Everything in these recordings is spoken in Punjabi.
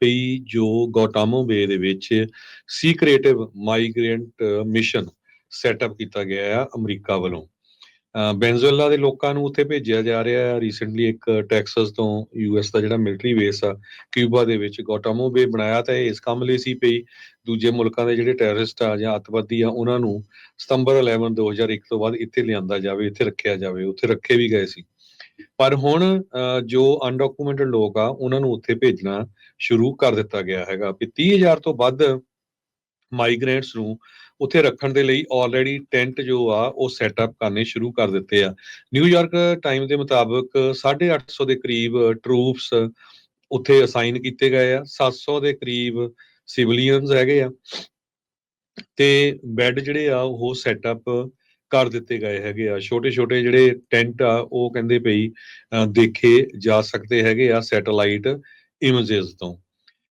ਪਈ ਜੋ ਗੋਟਾਮੋ ਬੇ ਦੇ ਵਿੱਚ ਸੀਕ੍ਰੇਟਿਵ ਮਾਈਗ੍ਰੈਂਟ ਮਿਸ਼ਨ ਸੈਟਅਪ ਕੀਤਾ ਗਿਆ ਆ ਅਮਰੀਕਾ ਵੱਲੋਂ। ਅ, ਵੈਨਜ਼ੂਏਲਾ ਦੇ ਲੋਕਾਂ ਨੂੰ ਉੱਥੇ ਭੇਜਿਆ ਜਾ ਰਿਹਾ ਹੈ ਰੀਸੈਂਟਲੀ ਇੱਕ ਟੈਕਸਸ ਤੋਂ ਯੂਐਸ ਦਾ ਜਿਹੜਾ ਮਿਲਟਰੀ ਬੇਸ ਆ ਕਿਊਬਾ ਦੇ ਵਿੱਚ ਗੋਟਾਮੋ ਬੇ ਬਣਾਇਆ ਤਾਂ ਇਹ ਇਸ ਕੰਮ ਲਈ ਸੀ ਪਈ ਦੂਜੇ ਮੁਲਕਾਂ ਦੇ ਜਿਹੜੇ ਟੈਰਰਿਸਟ ਆ ਜਾਂ ਅੱਤਵਾਦੀ ਆ ਉਹਨਾਂ ਨੂੰ ਸਤੰਬਰ 11 2001 ਤੋਂ ਬਾਅਦ ਇੱਥੇ ਲਿਆਂਦਾ ਜਾਵੇ ਇੱਥੇ ਰੱਖਿਆ ਜਾਵੇ ਉੱਥੇ ਰੱਖੇ ਵੀ ਗਏ ਸੀ। ਪਰ ਹੁਣ ਜੋ ਅਨਡਾਕੂਮੈਂਟਡ ਲੋਕ ਆ, ਉਹਨਾਂ ਨੂੰ ਉੱਥੇ ਭੇਜਣਾ ਸ਼ੁਰੂ ਕਰ ਦਿੱਤਾ ਗਿਆ ਹੈਗਾ ਵੀ 30000 ਤੋਂ ਵੱਧ ਮਾਈਗ੍ਰੈਂਟਸ ਨੂੰ ਉੱਥੇ ਰੱਖਣ ਦੇ ਲਈ ਆਲਰੇਡੀ ਟੈਂਟ ਜੋ ਆ, ਉਹ ਸੈਟਅਪ ਕਰਨੇ ਸ਼ੁਰੂ ਕਰ ਦਿੱਤੇ ਆ। ਨਿਊਯਾਰਕ ਟਾਈਮ ਦੇ ਮੁਤਾਬਕ 850 ਦੇ ਕਰੀਬ ਟਰੂਪਸ ਉੱਥੇ ਅਸਾਈਨ ਕੀਤੇ ਗਏ ਆ 700 ਦੇ ਕਰੀਬ ਸਿਵਲੀਅਨਸ ਹੈਗੇ ਆ। ਤੇ ਬੈੱਡ ਜਿਹੜੇ ਆ, ਉਹ ਸੈਟਅਪ ਕਰ ਦਿੱਤੇ ਗਏ ਹੈਗੇ ਆ। ਛੋਟੇ ਛੋਟੇ ਜਿਹੜੇ ਟੈਂਟ ਆ, ਉਹ ਕਹਿੰਦੇ ਪਈ ਦੇਖੇ ਜਾ ਸਕਦੇ ਹੈਗੇ ਆ ਸੈਟੇਲਾਈਟ ਇਮੇजेस ਤੋਂ।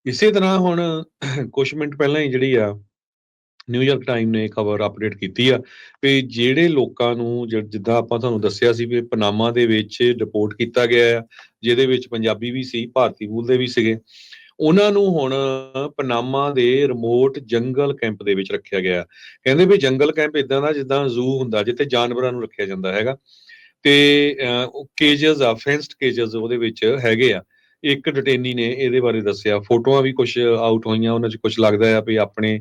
ਇਸੇ ਤਰ੍ਹਾਂ ਹੁਣ ਕੁਝ ਮਿੰਟ ਪਹਿਲਾਂ ਹੀ ਜਿਹੜੀ ਆ ਨਿਊਯਾਰਕ ਟਾਈਮ ਨੇ ਖਬਰ ਅਪਡੇਟ ਕੀਤੀ ਆ ਵੀ ਜਿਹੜੇ ਲੋਕਾਂ ਨੂੰ ਜਿੱਦਾਂ ਆਪਾਂ ਤੁਹਾਨੂੰ ਦੱਸਿਆ ਸੀ ਵੀ ਪਨਾਮਾ ਦੇ ਵਿੱਚ ਡਿਪੋਰਟ ਕੀਤਾ ਗਿਆ ਆ, ਜਿਹਦੇ ਵਿੱਚ ਪੰਜਾਬੀ ਵੀ ਸੀ, ਭਾਰਤੀ ਮੂਲ ਦੇ ਵੀ ਸੀਗੇ। ਉਹਨਾਂ ਨੂੰ ਹੁਣ ਪਨਾਮਾ ਦੇ ਰਿਮੋਟ ਜੰਗਲ ਕੈਂਪ ਦੇ ਵਿੱਚ ਰੱਖਿਆ ਗਿਆ ਕਹਿੰਦੇ ਵੀ ਜੰਗਲ ਕੈਂਪ ਇਦਾਂ ਦਾ ਜਿੱਦਾਂ ਜ਼ੂ ਹੁੰਦਾ ਜਿੱਥੇ ਜਾਨਵਰਾਂ ਨੂੰ ਰੱਖਿਆ ਜਾਂਦਾ ਹੈਗਾ। ਤੇ ਕੇਜਸ ਆ ਫੈਂਸਡ ਕੇਜਸ ਉਹਦੇ ਵਿੱਚ ਹੈਗੇ ਆ। ਇੱਕ ਡਿਟੇਨੀ ਨੇ ਇਹਦੇ ਬਾਰੇ ਦੱਸਿਆ। ਫੋਟੋਆਂ ਵੀ ਕੁਝ ਆਊਟ ਹੋਈਆਂ ਉਹਨਾਂ 'ਚ ਕੁਝ ਲੱਗਦਾ ਆ ਵੀ ਆਪਣੇ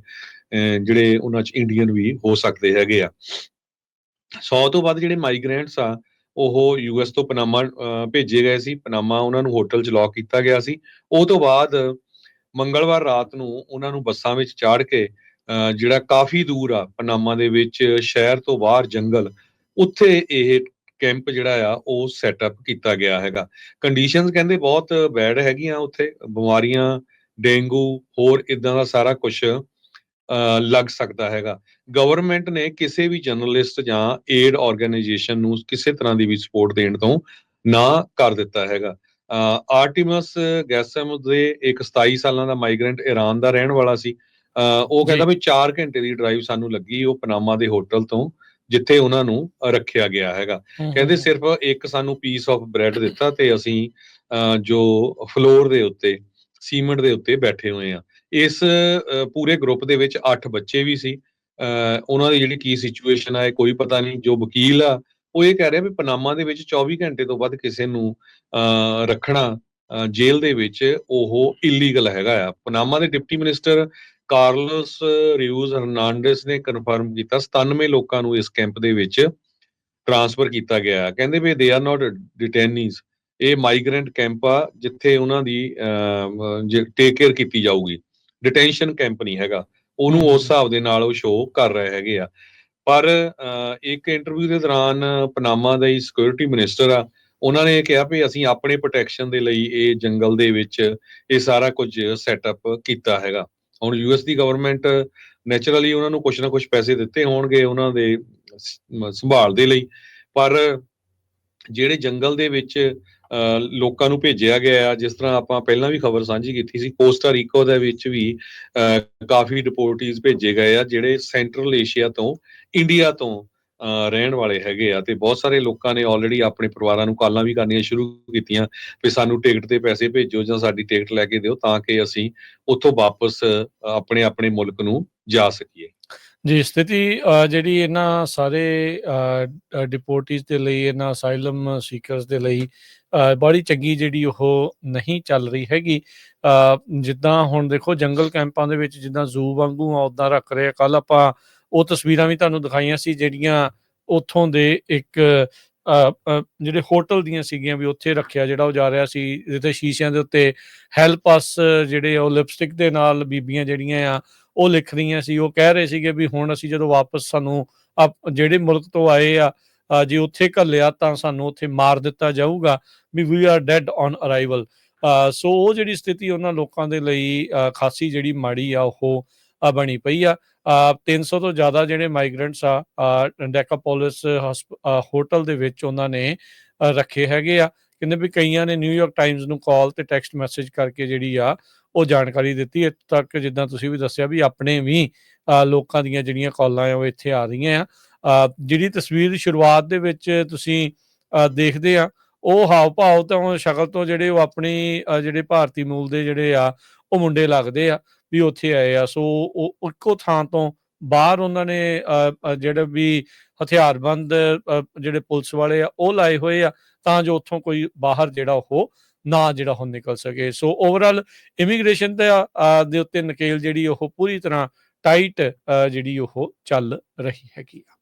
ਅਹ, ਜਿਹੜੇ ਉਹਨਾਂ 'ਚ ਇੰਡੀਅਨ ਵੀ ਹੋ ਸਕਦੇ ਹੈਗੇ ਆ। 100 ਤੋਂ ਵੱਧ ਜਿਹੜੇ ਮਾਈਗ੍ਰੈਂਟਸ ਆ ਉਹ ਯੂਐਸ ਤੋਂ ਪਨਾਮਾ ਭੇਜੇ ਗਏ ਸੀ। ਪਨਾਮਾ ਉਹਨਾਂ ਨੂੰ ਹੋਟਲ 'ਚ ਲੌਕ ਕੀਤਾ ਗਿਆ ਸੀ। ਉਹ ਤੋਂ ਬਾਅਦ ਮੰਗਲਵਾਰ ਰਾਤ ਨੂੰ ਉਹਨਾਂ ਨੂੰ ਬੱਸਾਂ ਵਿੱਚ ਚਾੜ ਕੇ ਅਹ, ਜਿਹੜਾ ਕਾਫੀ ਦੂਰ ਆ ਪਨਾਮਾ ਦੇ ਵਿੱਚ ਸ਼ਹਿਰ ਤੋਂ ਬਾਹਰ ਜੰਗਲ ਉੱਥੇ ਇਹ ਕੈਂਪ ਜਿਹੜਾ ਆ ਉਹ ਸੈਟਅਪ ਕੀਤਾ ਗਿਆ ਹੈਗਾ। ਕੰਡੀਸ਼ਨਸ ਕਹਿੰਦੇ ਬਹੁਤ ਬੈਡ ਹੈਗੀਆਂ ਉੱਥੇ। ਬਿਮਾਰੀਆਂ ਡੇਂਗੂ ਹੋਰ ਇਦਾਂ ਦਾ ਸਾਰਾ ਕੁਝ ਲੱਗ ਸਕਦਾ ਹੈਗਾ। ਗਵਰਨਮੈਂਟ ਨੇ ਕਿਸੇ ਵੀ ਜਰਨਲਿਸਟ ਜਾਂ ਏਡ ਆਰਗੇਨਾਈਜੇਸ਼ਨ ਨੂੰ ਕਿਸੇ ਤਰ੍ਹਾਂ ਦੀ ਵੀ ਸਪੋਰਟ ਦੇਣ ਤੋਂ ਨਾ ਕਰ ਦਿੱਤਾ ਹੈਗਾ। ਆਰਟਿਮਸ ਗੈਸਮ ਦੇ ਇੱਕ 27 ਸਾਲਾਂ ਦਾ ਮਾਈਗ੍ਰੈਂਟ ਈਰਾਨ ਦਾ ਰਹਿਣ ਵਾਲਾ ਸੀ। ਉਹ ਕਹਿੰਦਾ ਵੀ 4 ਘੰਟੇ ਦੀ ਡਰਾਈਵ ਸਾਨੂੰ ਲੱਗੀ ਉਹ ਪਨਾਮਾ ਦੇ ਹੋਟਲ ਤੋਂ ਜਿੱਥੇ ਉਹਨਾਂ ਨੂੰ ਰੱਖਿਆ ਗਿਆ ਹੈਗਾ। ਕਹਿੰਦੇ ਸਿਰਫ ਇੱਕ ਸਾਨੂੰ ਪੀਸ ਆਫ ਬ੍ਰੈਡ ਦਿੱਤਾ ਤੇ ਅਸੀਂ ਜੋ ਫਲੋਰ ਦੇ ਉੱਤੇ ਸੀਮੈਂਟ ਦੇ ਉੱਤੇ ਬੈਠੇ ਹੋਏ ਆ। ਇਸ ਪੂਰੇ ਗਰੁੱਪ ਦੇ ਵਿੱਚ 8 ਬੱਚੇ ਵੀ ਸੀ। ਉਹਨਾਂ ਦੀ ਜਿਹੜੀ ਕੀ ਸਿਚੁਏਸ਼ਨ ਆ ਇਹ ਕੋਈ ਪਤਾ ਨਹੀਂ ਜੋ ਵਕੀਲ ਆ ਉਹ ਇਹ ਕਹਿ ਰਿਹਾ ਵੀ ਪਨਾਮਾ ਦੇ ਵਿੱਚ 24 ਘੰਟੇ ਤੋਂ ਵੱਧ ਕਿਸੇ ਨੂੰ ਅਹ, ਰੱਖਣਾ ਜੇਲ੍ਹ ਦੇ ਵਿੱਚ ਉਹ ਇਲੀਗਲ ਹੈਗਾ ਆ। ਪਨਾਮਾ ਦੇ ਡਿਪਟੀ ਮਿਨਿਸਟਰ ਕਾਰਲਸ ਰਿਊਜ਼ ਹਰਨਾਂਡੇਸ ਨੇ ਕਨਫਰਮ ਕੀਤਾ 97 ਲੋਕਾਂ ਨੂੰ ਇਸ ਕੈਂਪ ਦੇ ਵਿੱਚ ਟ੍ਰਾਂਸਫਰ ਕੀਤਾ ਗਿਆ ਹੈ। ਕਹਿੰਦੇ ਵੀ ਦੇ ਆਰ ਨਾਟ ਡਿਟੇਨੀਜ਼ ਇਹ ਮਾਈਗ੍ਰੈਂਟ ਕੈਂਪ ਆ, ਜਿੱਥੇ ਉਹਨਾਂ ਦੀ ਟੇਕ ਕੇਅਰ ਕੀਤੀ ਜਾਊਗੀ। ਡਿਟੈਂਸ਼ਨ ਕੈਂਪ ਨਹੀਂ ਹੈਗਾ। ਉਹਨੂੰ ਉਸ ਹਿਸਾਬ ਦੇ ਨਾਲ ਉਹ ਸ਼ੋਅ ਕਰ ਰਹੇ ਹੈਗੇ ਆ। ਪਰ ਇੱਕ ਇੰਟਰਵਿਊ ਦੇ ਦੌਰਾਨ ਪਨਾਮਾ ਦਾ ਹੀ ਸਿਕਿਉਰਿਟੀ ਮਿਨਿਸਟਰ ਆ, ਉਹਨਾਂ ਨੇ ਕਿਹਾ ਵੀ ਅਸੀਂ ਆਪਣੇ ਪ੍ਰੋਟੈਕਸ਼ਨ ਦੇ ਲਈ ਇਹ ਜੰਗਲ ਦੇ ਵਿੱਚ ਇਹ ਸਾਰਾ ਕੁਝ ਸੈਟਅਪ ਕੀਤਾ ਹੈਗਾ। ਹੁਣ ਯੂਐਸ ਦੀ ਗਵਰਨਮੈਂਟ ਨੇਚਰਲੀ ਉਹਨਾਂ ਨੂੰ ਕੁਝ ਨਾ ਕੁਝ ਪੈਸੇ ਦਿੱਤੇ ਹੋਣਗੇ ਉਹਨਾਂ ਦੇ ਸੰਭਾਲ ਦੇ ਲਈ। ਪਰ, ਜਿਹੜੇ ਜੰਗਲ ਦੇ ਵਿੱਚ ਲੋਕਾਂ ਨੂੰ ਭੇਜਿਆ ਗਿਆ ਆ। ਜਿਸ ਤਰ੍ਹਾਂ ਆਪਾਂ ਪਹਿਲਾਂ ਵੀ ਖਬਰ ਸਾਂਝੀ ਕੀਤੀ ਸੀ ਕੋਸਟਾ ਰੀਕੋ ਦੇ ਵਿੱਚ ਵੀ ਅਹ, ਕਾਫੀ ਡਿਪੋਰਟੀਜ਼ ਭੇਜੇ ਗਏ ਆ ਜਿਹੜੇ ਸੈਂਟਰਲ ਏਸ਼ੀਆ ਤੋਂ ਇੰਡੀਆ ਤੋਂ ਰਹਿਣ ਵਾਲੇ ਹੈਗੇ ਆ। ਤੇ ਬਹੁਤ ਸਾਰੇ ਲੋਕਾਂ ਨੇ ਆਲਰੇਡੀ ਆਪਣੇ ਪਰਿਵਾਰਾਂ ਨੂੰ ਕਾਲਾਂ ਵੀ ਕਰਨੀਆਂ ਸ਼ੁਰੂ ਕੀਤੀਆਂ ਵੀ ਸਾਨੂੰ ਟਿਕਟ ਤੇ ਪੈਸੇ ਭੇਜੋ ਜਾਂ ਸਾਡੀ ਟਿਕਟ ਲੈ ਕੇ ਦਿਓ ਤਾਂ ਕਿ ਅਸੀਂ ਉੱਥੋਂ ਵਾਪਸ ਆਪਣੇ ਆਪਣੇ ਮੁਲਕ ਨੂੰ ਜਾ ਸਕੀਏ। ਜੀ ਸਥਿਤੀ ਅ, ਜਿਹੜੀ ਇਹਨਾਂ ਸਾਰੇ ਡਿਪੋਰਟੀਜ਼ ਦੇ ਲਈ ਇਹਨਾਂ ਅਸਾਈਲਮ ਸੀਕਰਸ ਦੇ ਲਈ ਅ, ਬੜੀ ਚੰਗੀ ਜਿਹੜੀ ਉਹ ਨਹੀਂ ਚੱਲ ਰਹੀ ਹੈਗੀ। ਅ, ਜਿੱਦਾਂ ਹੁਣ ਦੇਖੋ ਜੰਗਲ ਕੈਂਪਾਂ ਦੇ ਵਿੱਚ ਜਿੱਦਾਂ ਜ਼ੂ ਵਾਂਗੂ ਆ ਉਦਾਂ ਰੱਖ ਰਹੇ ਕੱਲ ਆਪਾਂ ਉਹ ਤਸਵੀਰਾਂ ਵੀ ਤੁਹਾਨੂੰ ਦਿਖਾਈਆਂ ਸੀ ਜਿਹੜੀਆਂ ਉੱਥੋਂ ਦੇ ਇੱਕ ਜਿਹੜੇ ਹੋਟਲ ਦੀਆਂ ਸੀਗੀਆਂ ਵੀ ਉੱਥੇ ਰੱਖਿਆ, ਜਿਹੜਾ ਉਹ ਜਾ ਰਿਹਾ ਸੀ, ਜਿੱਥੇ ਸ਼ੀਸ਼ਿਆਂ ਦੇ ਉੱਤੇ ਹੈਲਪ ਅਸ ਜਿਹੜੇ ਉਹ ਲਿਪਸਟਿਕ ਦੇ ਨਾਲ ਬੀਬੀਆਂ ਜਿਹੜੀਆਂ ਆ, ਉਹ ਲਿਖ ਰਹੀਆਂ ਸੀ। ਉਹ ਕਹਿ ਰਹੇ ਸੀਗੇ ਵੀ ਹੁਣ ਅਸੀਂ ਜਦੋਂ ਵਾਪਸ ਸਾਨੂੰ ਆਪ- ਜਿਹੜੇ ਮੁਲਕ ਤੋਂ ਆਏ ਆ ਜੇ ਉੱਥੇ ਘੱਲਿਆ ਤਾਂ ਸਾਨੂੰ ਉੱਥੇ ਮਾਰ ਦਿੱਤਾ ਜਾਊਗਾ, we we are dead on arrival so ਉਹ ਜਿਹੜੀ ਸਥਿਤੀ ਉਹਨਾਂ ਲੋਕਾਂ ਦੇ ਲਈ ਖਾਸੀ ਜਿਹੜੀ ਮਾੜੀ ਆ, ਉਹ ਬਣੀ ਪਈ ਆ। ਅ, 300 ਤੋਂ ਜ਼ਿਆਦਾ ਜਿਹੜੇ ਮਾਈਗ੍ਰੈਂਟਸ ਆ ਅ, ਡੈਕਾਪੋਲਿਸ ਹੋਟਲ ਦੇ ਵਿੱਚ ਉਹਨਾਂ ਨੇ ਰੱਖੇ ਹੈਗੇ ਆ। ਕਹਿੰਦੇ ਵੀ ਕਈਆਂ ਨੇ ਨਿਊਯਾਰਕ ਟਾਈਮਜ਼ ਨੂੰ ਕਾਲ ਤੇ ਟੈਕਸਟ ਮੈਸੇਜ ਕਰਕੇ ਜਿਹੜੀ ਆ ਉਹ ਜਾਣਕਾਰੀ ਦਿੱਤੀ। ਇੱਥੇ ਤੱਕ ਜਿੱਦਾਂ ਤੁਸੀਂ ਵੀ ਦੱਸਿਆ ਵੀ ਆਪਣੇ ਵੀ ਅ, ਲੋਕਾਂ ਦੀਆਂ ਜਿਹੜੀਆਂ ਕਾਲਾਂ ਆ ਉਹ ਇੱਥੇ ਆ ਰਹੀਆਂ ਆ। ਜਿਹੜੀ ਤਸਵੀਰ ਸ਼ੁਰੂਆਤ ਦੇ ਵਿੱਚ ਤੁਸੀਂ ਦੇਖਦੇ ਆ ਉਹ ਹਾਵ ਭਾਵ ਤਾਂ ਸ਼ਕਲ ਤੋਂ ਜਿਹੜੇ ਉਹ ਆਪਣੀ ਜਿਹੜੇ ਭਾਰਤੀ ਮੂਲ ਦੇ ਜਿਹੜੇ ਆ ਉਹ ਮੁੰਡੇ ਲੱਗਦੇ ਆ। ਵੀ ਉੱਥੇ ਆਏ ਆ। ਸੋ ਉਹ, ਇੱਕੋ ਥਾਂ ਤੋਂ ਬਾਹਰ ਉਹਨਾਂ ਨੇ ਜਿਹੜੇ ਵੀ ਹਥਿਆਰਬੰਦ ਜਿਹੜੇ ਪੁਲਿਸ ਵਾਲੇ ਆ, ਉਹ ਲਾਏ ਹੋਏ ਆ। ਤਾਂ ਜੋ ਉੱਥੋਂ ਕੋਈ ਬਾਹਰ ਜਿਹੜਾ ਉਹ ਨਾ ਜਿਹੜਾ ਉਹ ਨਿਕਲ ਸਕੇ। ਸੋ ਓਵਰਆਲ ਇਮੀਗ੍ਰੇਸ਼ਨ ਦੇ ਦੇ ਉੱਤੇ ਨਕੇਲ ਜਿਹੜੀ ਉਹ ਪੂਰੀ ਤਰ੍ਹਾਂ ਟਾਈਟ ਜਿਹੜੀ ਉਹ ਚੱਲ ਰਹੀ ਹੈਗੀ ਆ।